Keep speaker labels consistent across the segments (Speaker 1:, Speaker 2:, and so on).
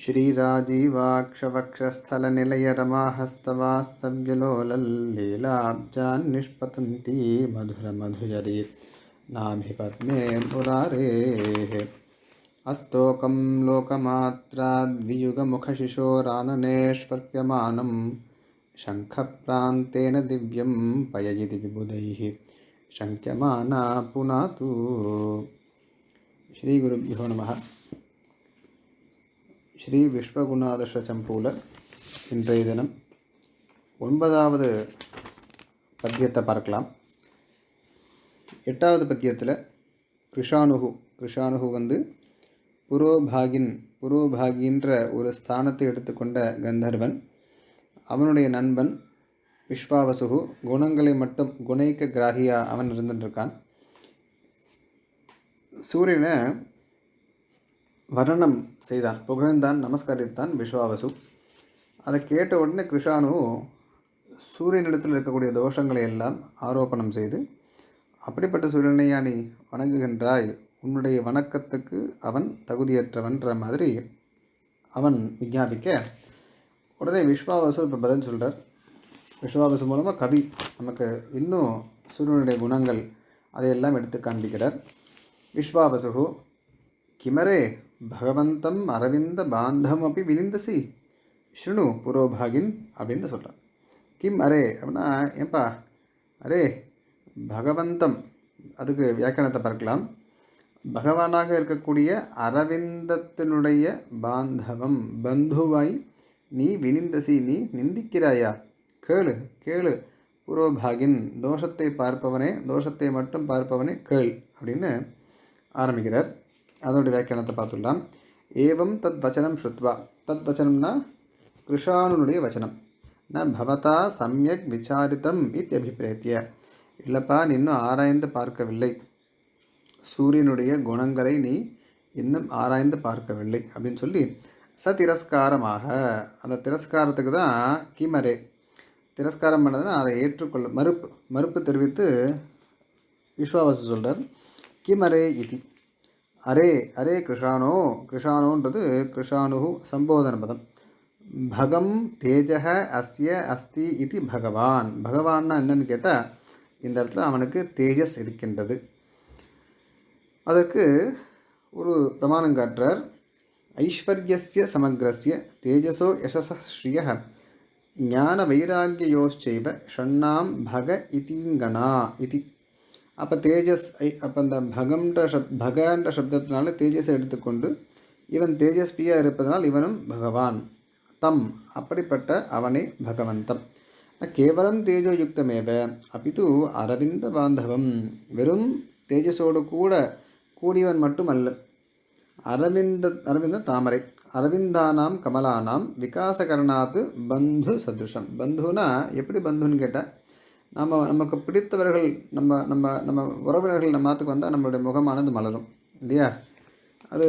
Speaker 1: श्रीराजीवाक्षवक्षस्थलनिलयरमाहस्तवास्तव्यलोलल्लीलाब्जान् निष्पतन्ती मधुरमधुजरी नाभिपद्मे मुरारेः। अस्तोकं लोकमात्राद्वियुगमुखशिशोराननेष्वर्प्यमानं। शङ्खप्रान्तेन दिव्यं पयजिति विबुधैः। शङ्क्यमाना पुनातु। श्रीगुरुभ्यो नमः ஸ்ரீ விஸ்வகுணாதர்ஷ சம்பூல இன்றைய தினம் ஒன்பதாவது பத்தியத்தை பார்க்கலாம். எட்டாவது பத்தியத்தில் கிருஷானுகு கிருஷானுகு வந்து புரோபாகின் புரோபாகின்ற ஒரு ஸ்தானத்தை எடுத்துக்கொண்ட கந்தர்வன். அவனுடைய நண்பன் விஸ்வாவசுகு குணங்களை மட்டும் குணைக்க கிராகியாக அவன் இருந்துட்டுருக்கான் சூரியனை வர்ணனம் செய்தான் புகழ்ந்தான் நமஸ்கரித்தான் விஸ்வாவசு அதை கேட்ட உடனே கிருஷானு சூரியனிடத்தில் இருக்கக்கூடிய தோஷங்களை எல்லாம் ஆரோப்பணம் செய்து அப்படிப்பட்ட சூரியனையா நீ வணங்குகின்றாய்? உன்னுடைய வணக்கத்துக்கு அவன் தகுதியற்றவன்ற மாதிரி அவன் விஞ்ஞாபிக்க உடனே விஸ்வாவசு இப்போ பதில் சொல்கிறார் விஸ்வாவசு மூலமாக கவி நமக்கு இன்னும் சூரியனுடைய குணங்கள் அதையெல்லாம் எடுத்து காண்பிக்கிறார். விஸ்வாவசு கிமரே பகவந்தம் அரவிந்த பாந்தம் அப்படி வினிந்தசி ஸ்ருணு புரோபாகின் அப்படின்னு சொல்கிறான் கிம் அரே அப்படின்னா ஏன்பா அரே பகவந்தம் அதுக்கு வியாக்கியானத்தை பார்க்கலாம். பகவானாக இருக்கக்கூடிய அரவிந்தத்தினுடைய பாந்தவம் பந்துவாய் நீ வினிந்தசி நீ நிந்திக்கிறாயா? கேளு கேளு. புரோபாகின் தோஷத்தை பார்ப்பவனே தோஷத்தை மட்டும் பார்ப்பவனே கேள் அப்படின்னு ஆரம்பிக்கிறார். அதோடைய வியாக்கியானத்தை பார்த்துடலாம். ஏவம் தத் வச்சனம் ஸ்ருத்வா. தத் வச்சனம்னா கிருஷானுடைய வச்சனம். ந பவதா சமயக் விசாரித்தம் இத்தியபிப்பிரேத்திய இல்லைப்பா நீ இன்னும் ஆராய்ந்து பார்க்கவில்லை. சூரியனுடைய குணங்களை நீ இன்னும் ஆராய்ந்து பார்க்கவில்லை அப்படின்னு சொல்லி ச திரஸ்காரமாக. அந்த திரஸ்காரத்துக்கு தான் கிமரே. திரஸ்காரம் பண்ணதுன்னா அதை ஏற்றுக்கொள்ள மறுப்பு மறுப்பு தெரிவித்து விஸ்வாவாசு சொல்கிறார் கிமரே இது. அரே அரே கிருஷானோ கிருஷானோன்றது கிருஷானு சம்போதன பதம். பகம் தேஜக அஸ்ய அஸ்தி இது பகவான். பகவான்னா என்னன்னு கேட்டால் இந்த இடத்துல அவனுக்கு தேஜஸ் இருக்கின்றது. அதற்கு ஒரு பிரமாணம் காட்டுறார். ஐஸ்வர்யஸ்ய சமக்ரஸ்ய தேஜசோ யசச ஸ்ரீய ஞான வைராக்கியோச்சைவ ஷண்ணாம் பக இதிங்கனா இதி அப்போ தேஜஸ் ஐ அப்போ அந்த பகம்ன்ற சப் பகன்ற சப்தத்தினால தேஜஸை எடுத்துக்கொண்டு இவன் தேஜஸ்வியாக இருப்பதனால் இவனும் பகவான். தம் அப்படிப்பட்ட அவனே பகவந்தம். கேவலம் தேஜோயுக்தமேவ அப்பிது அரவிந்த பாந்தவம். வெறும் தேஜஸோடு கூட கூடியவன் மட்டும் அல்ல அரவிந்த அரவிந்த தாமரை. அரவிந்தானாம் கமலானாம் விகாசகரணாத்து பந்து சதுஷம் பந்துனா எப்படி பந்துன்னு கேட்டால் நம்ம நமக்கு பிடித்தவர்கள் நம்ம நம்ம நம்ம உறவினர்கள் நம்ம மாற்றுக்கு வந்தால் நம்மளுடைய முகமானது மலரும் இல்லையா? அது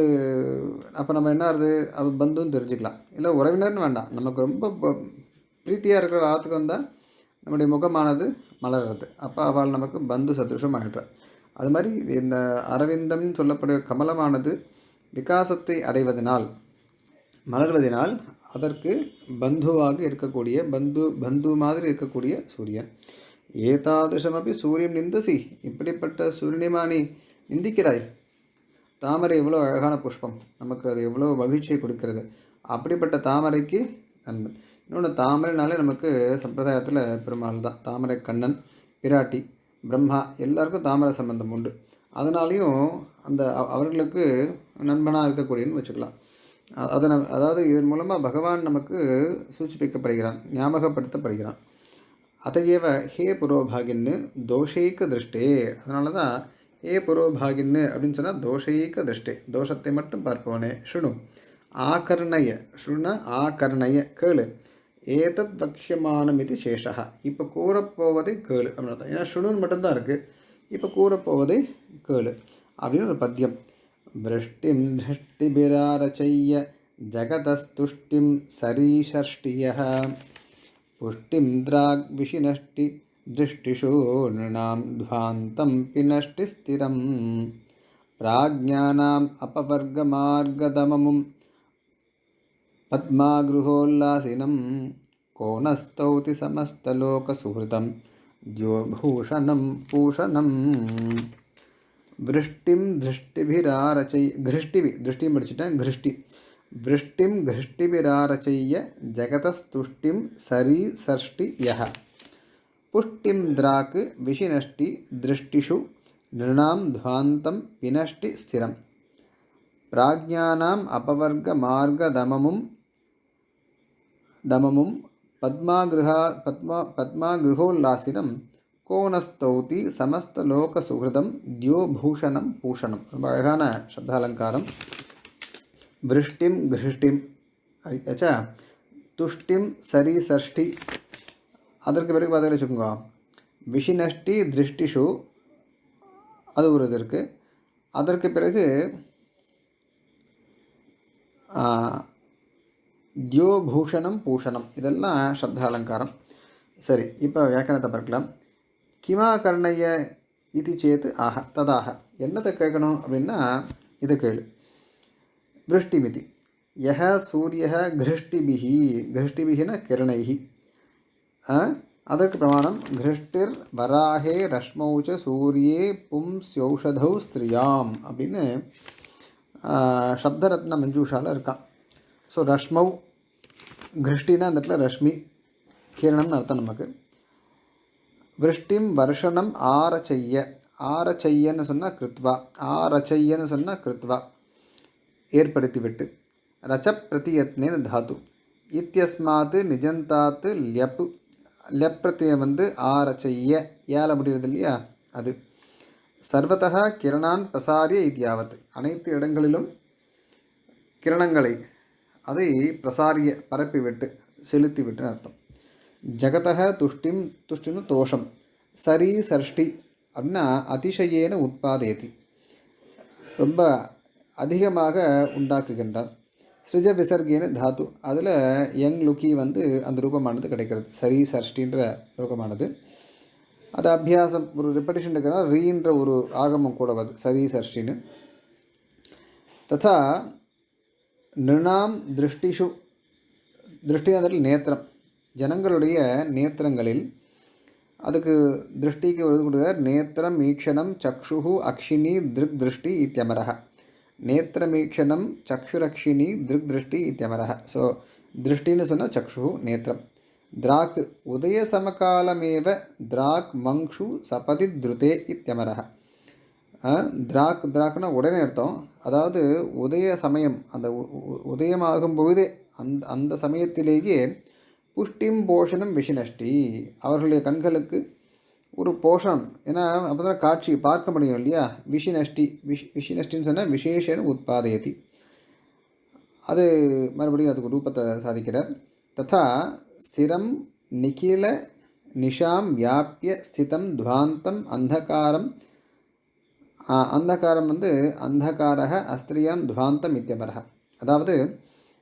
Speaker 1: அப்போ நம்ம என்ன ஆகுது அது பந்துன்னு தெரிஞ்சுக்கலாம். இல்லை உறவினர்னு வேண்டாம். நமக்கு ரொம்ப பிரீத்தியாக இருக்கிற ஆற்றுக்கு வந்தால் நம்முடைய முகமானது மலர்றது. அப்போ அவள் நமக்கு பந்து சதுஷம் ஆகிடுறார் அது மாதிரி இந்த அரவிந்தம்னு சொல்லக்கூடிய கமலமானது விகாசத்தை அடைவதனால் மலர்வதனால் அதற்கு பந்துவாக இருக்கக்கூடிய பந்து பந்து மாதிரி இருக்கக்கூடிய சூரியன். ஏதாதுஷமப்பி சூரியன் நிந்தசி? இப்படிப்பட்ட சூரியனிமா நீ நிந்திக்கிறாய்? தாமரை எவ்வளோ அழகான புஷ்பம். நமக்கு அது எவ்வளோ மகிழ்ச்சியை கொடுக்கிறது. அப்படிப்பட்ட தாமரைக்கு நண்பன் இன்னொன்று தாமரைனாலே நமக்கு சம்பிரதாயத்தில் பெருமாள் தான். தாமரை கண்ணன் பிராட்டி பிரம்மா எல்லாருக்கும் தாமரை சம்பந்தம் உண்டு. அதனாலையும் அந்த அவர்களுக்கு நண்பனாக இருக்கக்கூடியன்னு வச்சுக்கலாம். அதனை அதாவது இதன் மூலமாக பகவான் நமக்கு சூச்சிப்பிக்கப்படுகிறான் ஞாபகப்படுத்தப்படுகிறான். அதையேவ ஹே புரோபாகின்னு தோஷைக்க திருஷ்டே. அதனால தான் ஹே புரோபாகின்னு அப்படின்னு சொன்னால் தோஷைக்க திருஷ்டே. தோஷத்தை மட்டும் பார்ப்பவனே. ஷுணு. ஆகர்ணய. ஷுண ஆகர்ணய. கேளு. ஏதத் வக்ஷமானம் இது சேஷா இப்போ கூறப்போவது கேளு அப்படின்னு தான் ஏன்னா ஷுணுன்னு மட்டும்தான் இருக்குது இப்போ கூறப்போவது கேளு அப்படின்னு ஒரு பத்தியம். விருஷ்டிம் திருஷ்டிபிராரச்சைய. ஜகதஸ்துஷ்டிம் சரீஷஷ்டிய पुष्टिं द्राग् विषिनष्टि नृणां ध्वान्तं पिनष्टिस्थिरं प्राज्ञानाम् अपवर्गमार्गदममुं पद्मागृहोल्लासिनं को नस्तौति समस्तलोकसुहृतं ज्योभूषणं पूषणं वृष्टिं धृष्टिभिरारचय घृष्टिभि दृष्टिं रचित घृष्टि விருஷ்டிம் கிருஷ்டிபிராரச்சைய ஜெகதஸ்துஷ்டிம் சரி சஷ்டி யஹ புஷ்டிம் திராக் விஷினஷ்டி திருஷ்டிஷு நிருணாம் துவாந்தம் பினஷ்டி ஸ்திரம் प्राज्ञानाम् अपवर्गमार्गदममुं दममुं पद्मागृहा पद्मा पद्मागृहोल्लासिनं को न स्तौति समस्तलोकसुहृदं द्योभूषणं பூஷணம் ரொம்ப அழகான சப்தாலங்காரம் விருஷ்டிம் கிருஷ்டிம் ஆச்சா துஷ்டிம் சரி சஷ்டி அதற்கு பிறகு பார்த்தீங்கன்னு வச்சுக்கோங்க. விஷினஷ்டி திருஷ்டிஷு அது ஒரு இது இருக்குது அதற்கு பிறகு தியோபூஷணம் பூஷணம். இதெல்லாம் சப்த அலங்காரம். சரி இப்போ வியாக்கணத்தை பார்க்கலாம். கிமா கர்ணைய இது சேத்து ஆக ததாக. என்னத்தை கேட்கணும் அப்படின்னா இதை கேளு. விருஷ்டிமிதி யஹ சூரிய கிருஷ்டிபிஹி கிருஷ்டிபிகின கிரணைஹி அதற்கு பிரமாணம் கிருஷ்டிர் வராகே ரஷ்மௌச்ச சூரியே பும்ஸ்யௌஷதௌ ஸ்திரியாம் அப்படின்னு சப்தரத்ன மஞ்சூஷாவில் இருக்கான் ஸோ ரஷ்மவ் கிருஷ்டினா அந்த இடத்துல ரஷ்மி கிரணம்னு அர்த்தம் நமக்கு. விருஷ்டிம் வருஷனம் ஆரச்சைய ஆரச்சையன்னு சொன்னால் கிருத்வா. ஆரச்சையன்னு சொன்னால் கிருத்வா. ஏற்படுத்திவிட்டு. ரச்ச பிரதியத்னேன்னு தாத்து இத்தியஸ்மாத்து நிஜந்தாத்து ல்யப்பு. லெப் பிரத்தியம் வந்து ஆரச்சைய ஏல முடிகிறது இல்லையா அது. சர்வதா கிரணான் பிரசாரிய இத்தியாவத். அனைத்து இடங்களிலும் கிரணங்களை அதை பிரசாரிய பரப்பிவிட்டு செலுத்திவிட்டு அர்த்தம். ஜகதக துஷ்டிம் துஷ்டின்னு தோஷம். சரி சர்ஷ்டி அப்படின்னா அதிசயேன உட்பாதேதி ரொம்ப அதிகமாக உண்டாக்குகின்றார் ஸ்ரிஜ விசர்கேன தாத்து. அதில் யங் லுக்கி வந்து அந்த ரூபமானது கிடைக்கிறது. சரி சஷ்டின்ற ரூபமானது. அது அபியாசம் ஒரு ரிப்படிஷன் இருக்கிறனா. ரீன்ற ஒரு ஆகமம் கூட வருது சரி சஷ்டின்னு ததா நிருணாம் திருஷ்டிஷு திருஷ்டி அதில் நேத்திரம். ஜனங்களுடைய நேத்திரங்களில் அதுக்கு திருஷ்டிக்கு ஒரு கொடுத்தார் நேத்திரம் ஈக்ஷணம் சக்ஷு அக்ஷினி திருக் திருஷ்டி இத்தியமரக நேத்திரமீக்ஷணம் சக்ஷுரக்ஷினி திருக் திருஷ்டி இத்தியமரக ஸோ திருஷ்டின்னு சொன்னால் சக்ஷு நேத்திரம். திராக் உதய சமகாலமேவ திராக் மங்ஷு சபதி திருதே இத்தியமரக திராக் திராக்னா உடனே அர்த்தம். அதாவது உதய சமயம் அந்த உதயமாகும் பொழுதே அந்த அந்த சமயத்திலேயே புஷ்டிம் போஷணம் விஷினஷ்டி. அவர்களுடைய கண்களுக்கு ஒரு போஷணம் ஏன்னா அப்போ தான் காட்சி பார்க்க முடியும் இல்லையா? விஷினஷ்டி விஷ் விஷினஷ்டின்னு சொன்னால் விசேஷன உத்பாதயதி. அது மறுபடியும் அதுக்கு ரூபத்தை சாதிக்கிறார். ததா ஸ்திரம் நிகில நிஷாம் வியாபிய ஸ்திதம் துவாந்தம் அந்தகாரம். அந்தகாரம் வந்து அந்தகாரக அஸ்திரியம் துவாந்தம் இத்தியபரக அதாவது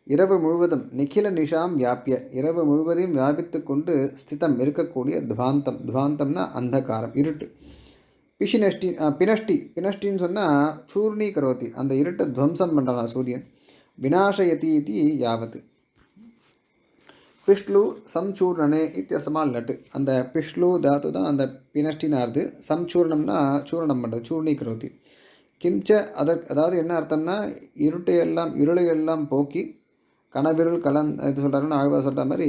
Speaker 1: இரவு முழுவதும் நிக்கில நிஷாம் வியாபிய இரவு முழுவதையும் வியாபித்து கொண்டு ஸ்திதம் இருக்கக்கூடிய துவாந்தம். துவாந்தம்னா அந்தகாரம் இருட்டு. பிஷினஷ்டி பினஷ்டி பினஷ்டின்னு சொன்னால் சூர்ணி கரோத்தி அந்த இருட்டை துவம்சம் பண்ணுறான் சூரியன். வினாசயதி இது யாவத்து பிஷ்லு சம்சூர்ணனே இத்தியசமால் நட்டு. அந்த பிஷ்லு தாத்து தான் அந்த பினஷ்டினார்து சம்சூர்ணம்னா சூர்ணம் பண்ணுறது சூர்ணி கரோத்தி கிம்ச்ச அதற்கு அதாவது என்ன அர்த்தம்னா இருட்டையெல்லாம் இருளையெல்லாம் போக்கி கனவிருள் கலந் இது சொல்கிறாருன்னு ஆழ்வா சொல்கிற மாதிரி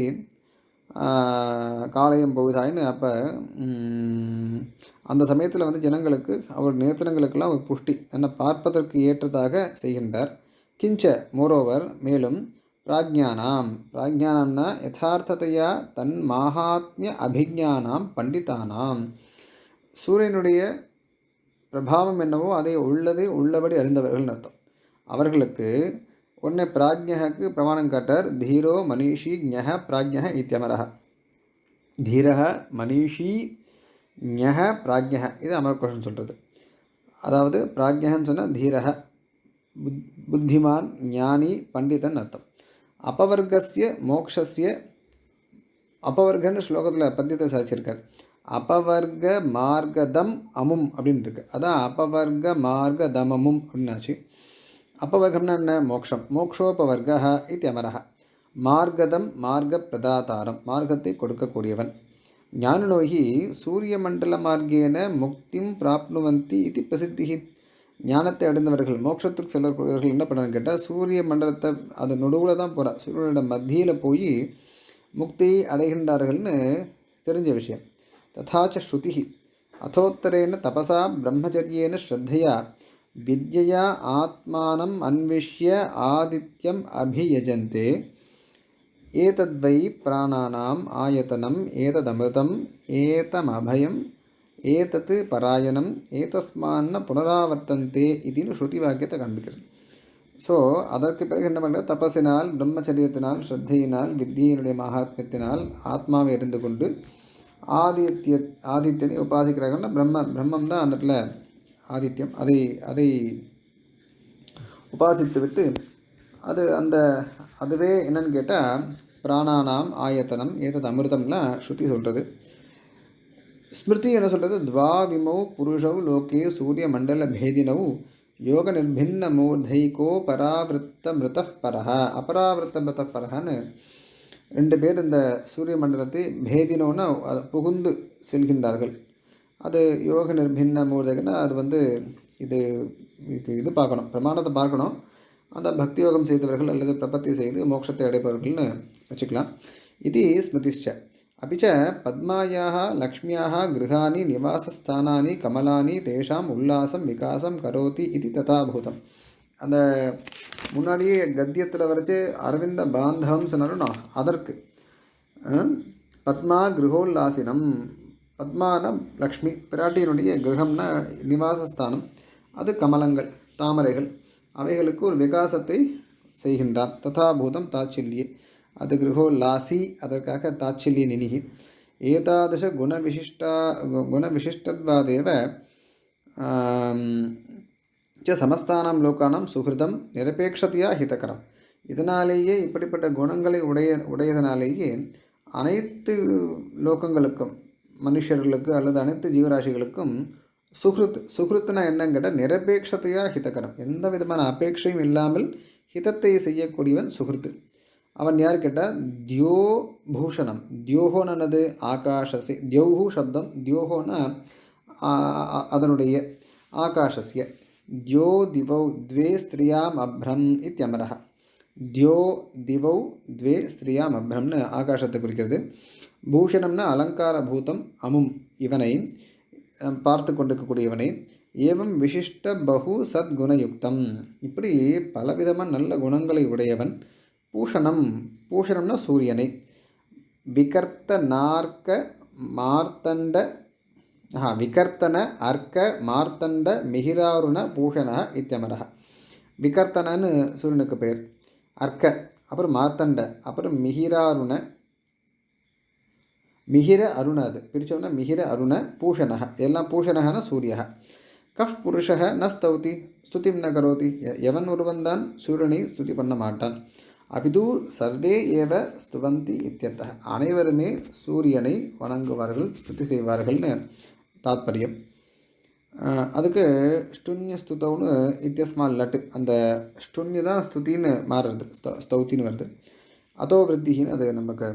Speaker 1: காளையம் போகுதாயின்னு அப்போ அந்த சமயத்தில் வந்து ஜனங்களுக்கு அவர் நேத்திரங்களுக்கெல்லாம் ஒரு புஷ்டி என்ன பார்ப்பதற்கு ஏற்றதாக செய்கின்றார். கிஞ்ச மோரோவர் மேலும் பிராஜ்ஞானாம். பிராஜ்ஞானம்னா யதார்த்தத்தையா தன் மாகாத்மிய அபிஜானாம் பண்டிதானாம். சூரியனுடைய பிரபாவம் என்னவோ அதை உள்ளதை உள்ளபடி அறிந்தவர்கள் அர்த்தம். அவர்களுக்கு ஒன்று பிராஜ்யக்கு பிரமாணம் காட்டார். தீரோ மனிஷி ஞக பிராஜ்ய இத்தியமரக தீரக மனிஷி ஞக பிராஜ்ய இது அமர் கோஷன் சொல்கிறது அதாவது பிராஜ்யன்னு சொன்னால் தீரக புத் புத்திமான் ஞானி பண்டிதன் அர்த்தம். அப்பவர்க்கசிய மோக்ஷஸ்ய அபவர்க்கன்னு ஸ்லோகத்தில் பத்தியத்தை சாதிச்சிருக்கார். அபவர்க்க மார்கதம் அமும் அப்படின்னு இருக்கு. அதான் அபவர்க்க மார்கதமமும் அப்படின்னாச்சு. அப்பவர்க்கம்னா என்ன? மோக்ஷம். மோக்ஷோபவர்க இது அமரக மார்க்கதம் மார்க்க பிரதாதாரம் மார்க்கத்தை கொடுக்கக்கூடியவன். ஞானநோகி சூரிய மண்டல மார்க்கேன முக்திம் பிராப்னுவந்தி இது பிரசித்தி ஞானத்தை அடைந்தவர்கள் மோட்சத்துக்கு செல்லக்கூடியவர்கள் என்ன பண்ணான்னு கேட்டால் சூரிய மண்டலத்தை அது நடுவில் தான் போகிறார் சூரியனோட மத்தியில் போய் முக்தி அடைகின்றார்கள்னு தெரிஞ்ச விஷயம். ததாச்ச ஸ்ருதி அத்தோத்தரேன தபசா பிரம்மச்சரியேன ஸ்ரத்தையா. வித்யா ஆத்மானம் அன்விஷ்ய ஆதித்யம் அபியஜந்தே. ஏதத்வை பிராணானாம் ஆயத்தனம் ஏததமிருதம் ஏதமபயம் ஏதத்து பராயணம் ஏதஸ்மான்ன புனராவர்த்தந்தே இதுன்னு ஸ்ருதி வாக்கியத்தை காண்பிக்கிறது ஸோ அதற்கு பிறகு என்ன பண்ணுறது தபசினால் பிரம்மச்சரியத்தினால் ஸ்ரத்தையினால் வித்தியினுடைய மகாத்மியத்தினால் ஆத்மாவை இருந்து கொண்டு ஆதித்ய ஆதித்யனை உபாதிக்கிறார்கள்னா பிரம்ம பிரம்மம் தான் அந்த இடத்துல ஆதித்யம். அதை அதை உபாசித்துவிட்டு அது அந்த அதுவே என்னன்னு கேட்டால் பிராணானாம் ஆயத்தனம் ஏதது அமிர்தம்லாம் ஸ்ருதி சொல்கிறது ஸ்மிருதி என்ன சொல்கிறது துவாவிமௌ புருஷௌ லோகே சூரிய மண்டல பேதினௌ யோக நிர்பின்ன மூர்தைகோ பராவிருத்த மிருத பரஹ. அபராவிருத்த மிருத பரஹன்னு ரெண்டு பேர் இந்த சூரிய மண்டலத்தை பேதினோன்னு அதை புகுந்து செல்கின்றார்கள். அது யோக நிர்பின்ன மூலதகன்னா அது வந்து இது இதுக்கு இது பார்க்கணும். பிரமாணத்தை பார்க்கணும். அந்த பக்தி யோகம் செய்தவர்கள் அல்லது பிரபத்தி செய்து மோட்சத்தை அடைபவர்கள்னு வச்சுக்கலாம். இது ஸ்மிருதிஷ்ட. அப்பிச்ச பத்மாயாக லக்ஷ்மியாக கிருஹாணி நிவாசஸ்தானானி கமலானி தேஷாம் உல்லாசம் விகாசம் கரோதி இது ததாபூதம். அந்த முன்னாடியே கத்தியத்தில் வரைச்சு அரவிந்த பாந்தகம் சொன்னாலும் அதற்கு பத்மா கிருஹோல்லாசினம் பத்மானம் லக்ஷ்மி பிராட்டியினுடைய கிரகம்னா நிவாசஸ்தானம். அது கமலங்கள் தாமரைகள். அவைகளுக்கு ஒரு விகாசத்தை செய்கின்றான். ததாபூதம் தாச்சில்யே. அது கிருஹோல்லாசி அதற்காக தாச்சில்ய நினிகி. ஏதாதச குணவிசிஷ்டா கு- குணவிசிஷ்டத்வாதேவ ச சமஸ்தானம் லோக்கானாம் சுகிருதம் நிரபேட்சத்தையா ஹிதகரம். இதனாலேயே இப்படிப்பட்ட குணங்களை உடைய உடையதனாலேயே அனைத்து லோகங்களுக்கும் மனுஷர்களுக்கு அல்லது அனைத்து ஜீவராசிகளுக்கும் சுகிருத் சுகிருத்னா என்னன்னு கேட்டால் நிரபேட்சத்தையா ஹிதகரம் எந்த விதமான அபேட்சையும் இல்லாமல் ஹிதத்தை செய்யக்கூடியவன் சுகிருத்து அவன் யார் கேட்டால் தியோ பூஷணம் தியோகோனது ஆகாஷசி தியௌஹு சப்தம் தியோகோனா ஆ- ஆ- அதனுடைய ஆகாஷஸ்ய தியோ திவௌ द्वे ஸ்திரியாம் அப்ரம் இத்தியமரः தியோ திவௌ द्वे ஸ்திரியாம் அப்ரம்னு ஆகாசத்தை குறிக்கிறது பூஷணம்னா அலங்கார பூதம் அமும் இவனை பார்த்து கொண்டிருக்கக்கூடியவனை. ஏவம் விசிஷ்ட பகு சத்குணயுக்தம் இப்படி பலவிதமான நல்ல குணங்களை உடையவன் பூஷணம். பூஷணம்னா சூரியனை. விகர்த்த நார்க்க மார்த்தண்ட ஆஹா விகர்த்தன அர்க்க மார்த்தண்ட மிகிராருண பூஷண இத்தியமரக விகர்த்தனன்னு சூரியனுக்கு பெயர் அர்க்க அப்புறம் மார்த்தண்ட அப்புறம் மிகிராருண மிகிர அருண அது. பிரித்தோம்னா மிகிர அருண பூஷணக எல்லாம் பூஷணகன சூரியக கஃப் புருஷக ந ஸ்தௌதி ஸ்துதிம் ந கரோதி எவன் ஒருவன் தான் சூரியனை ஸ்துதி பண்ண மாட்டான். அபிது சர்வே ஏவ ஸ்துவந்தி இத்தியர்த்த அனைவருமே சூரியனை வணங்குவார்கள் ஸ்துதி செய்வார்கள்னு தாத்பரியம். அதுக்கு ஸ்டுன்ய ஸ்துதவுன்னு இத்தியஸ்மால் லட்டு. அந்த ஸ்டுன்ய தான் ஸ்துதின்னு மாறுறது ஸ்தௌத்தின்னு வருது. அதோ விருத்தின்னு அது நமக்கு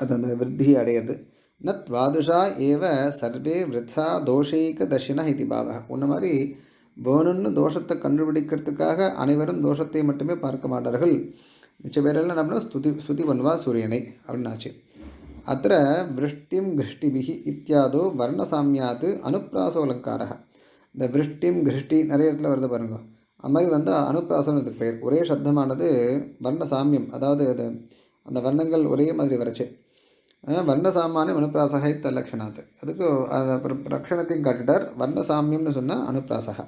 Speaker 1: அது அந்த விருத்தி அடையிறது நத்வாதுஷா ஏவ சர்வே விருத்தா தோஷைக தர்ஷினா இது பாவக உன்ன மாதிரி வேணும்னு தோஷத்தை கண்டுபிடிக்கிறதுக்காக அனைவரும் தோஷத்தை மட்டுமே பார்க்க மாட்டார்கள் மிச்ச பேரெல்லாம் என்ன ஸ்துதி ஸ்துதி பண்ணுவா சூரியனை அப்படின்னு ஆச்சு அத்த விருஷ்டிம் கிருஷ்டிபிகி இத்தியாதோ வர்ணசாமியாத்து அனுப்பிராசோலங்கார இந்த விருஷ்டிம் கிருஷ்டி நிறைய இடத்துல வருது பாருங்க அது மாதிரி வந்து அனுப்பிராசம் இதுக்கு பெயர் ஒரே சப்தமானது வர்ணசாமியம் அதாவது அது அந்த வர்ணங்கள் ஒரே மாதிரி வரைச்சு வர்ணசாமானியம் அனுப்பிராசக இத்தலக்ஷணாத் அதுக்கு அந்த பிர- லக்ஷணத்தையும் காட்டிட்டார் வர்ணசாமியம்னு சொன்னால் அனுப்பிராசக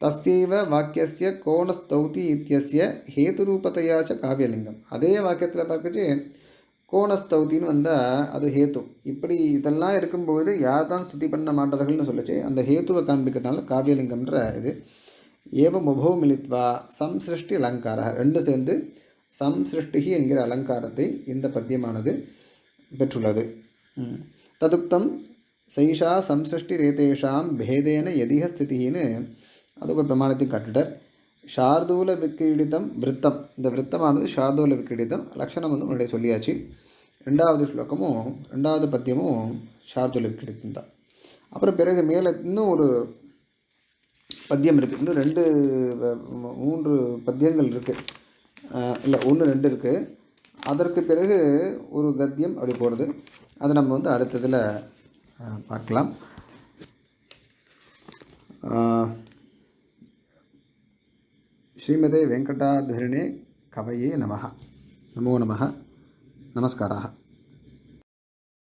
Speaker 1: தஸ்யைவ வாக்கியசிய கோணஸ்தௌதி இத்தியசிய ஹேதுரூபத்தையாச்ச காவியலிங்கம் அதே வாக்கியத்தில் பார்க்கச்சு கோணஸ்தௌத்தின்னு வந்தால் அது ஹேத்து இப்படி இதெல்லாம் இருக்கும்போது யார் தான் ஸ்துதி பண்ண மாட்டார்கள்னு சொல்லிச்சு அந்த ஹேத்துவை காண்பிக்கிறதுனால காவியலிங்கம்ன்ற இது ஏவம் உபோ மிலித்வா சம்சிருஷ்டி அலங்கார ரெண்டு சேர்ந்து சம்சிருஷ்டிகி என்கிற அலங்காரத்தை இந்த பத்தியமானது பெற்றுள்ளது. ததுக்தம் சைஷா சம்சிருஷ்டி ரேதேஷாம் பேதேன எதிக ஸ்திதின்னு அதுக்கு ஒரு பிரமாணத்தை காட்டுட்டார். ஷார்தூல விக்கிரீடிதம் விருத்தம். இந்த விருத்தமானது ஷார்தூல விக்கிரீடிதம் லக்ஷணம் வந்து முன்னாடியே சொல்லியாச்சு. ரெண்டாவது ஸ்லோகமும் ரெண்டாவது பத்தியமும் ஷார்தூல விக்கிரீடிதம் தான். அப்புறம் பிறகு மேலே இன்னும் ஒரு பத்தியம் இருக்குது இன்னும் ரெண்டு மூன்று பத்தியங்கள் இருக்குது இல்லை ஒன்று ரெண்டு இருக்குது அதற்கு பிறகு ஒரு கத்தியம் அப்படி போகிறது அதை நம்ம வந்து அடுத்ததில் பார்க்கலாம். ஸ்ரீமதே வெங்கடாதரிணே கவயே நமக நமோ நமக நமஸ்காராக.